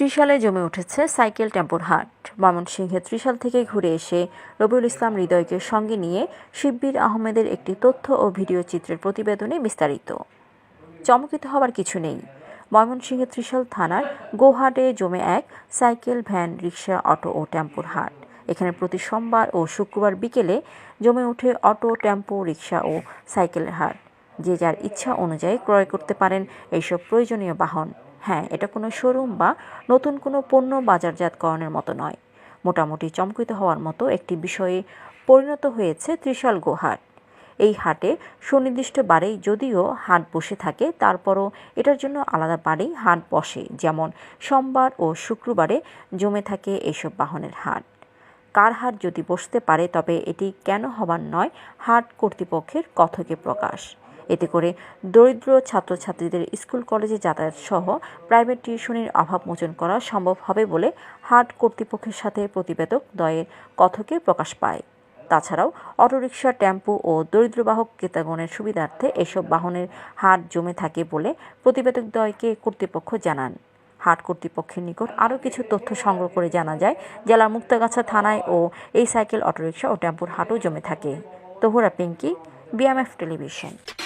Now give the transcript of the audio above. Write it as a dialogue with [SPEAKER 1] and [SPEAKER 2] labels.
[SPEAKER 1] ত্রিশালে জমে উঠেছে সাইকেল টেম্পোর হাট। ময়মনসিংহে ত্রিশাল থেকে ঘুরে এসে রবিউল ইসলাম হৃদয়কে সঙ্গে নিয়ে শিব্বির আহমেদের একটি তথ্য ও ভিডিও চিত্রের প্রতিবেদনে বিস্তারিত। চমকিত হবার কিছু নেই। ময়মনসিংহে ত্রিশাল থানার গোহাটে জমে এক সাইকেল, ভ্যান, রিক্সা, অটো ও টেম্পোর হাট। এখানে প্রতি সোমবার ও শুক্রবার বিকেলে জমে ওঠে অটো, টেম্পো, রিক্সা ও সাইকেলের হাট। যে যার ইচ্ছা অনুযায়ী ক্রয় করতে পারেন এইসব প্রয়োজনীয় বাহন। হ্যাঁ এটা কোনো শোরুম বা নতুন কোনো পণ্য বাজারজাতকরণের মতো নয়। মোটামুটি চমকিত হওয়ার মতো একটি বিষয়ে পরিণত হয়েছে ত্রিশাল গোহাট এই হাটে সুনির্দিষ্ট বারেই যদিও হাট বসে থাকে, তারপরও এটার জন্য আলাদা বারেই হাট বসে, যেমন সোমবার ও শুক্রবারে জমে থাকে এইসব বাহনের হাট। কার হাট যদি বসতে পারে, তবে এটি কেন হবার নয়, হাট কর্তৃপক্ষের কথকে প্রকাশ। এতে করে দরিদ্র ছাত্রছাত্রীদের স্কুল, কলেজে যাতায়াত সহ প্রাইভেট টিউশনির অভাব মোচন করা সম্ভব হবে বলে হাট কর্তৃপক্ষের সাথে প্রতিবেদক দয়ের কথকে প্রকাশ পায়। তাছাড়াও অটোরিকশা, টেম্পো ও দরিদ্রবাহক ক্রেতাগণের সুবিধার্থে এসব বাহনের হাট জমে থাকে বলে প্রতিবেদক দয়কে কর্তৃপক্ষ জানান। হাট কর্তৃপক্ষের নিকট আরও কিছু তথ্য সংগ্রহ করে জানা যায় জেলার মুক্তাগাছা থানায় ও এই সাইকেল, অটোরিকশা ও টেম্পোর হাটও জমে থাকে। Tohra Pinki, BMF television.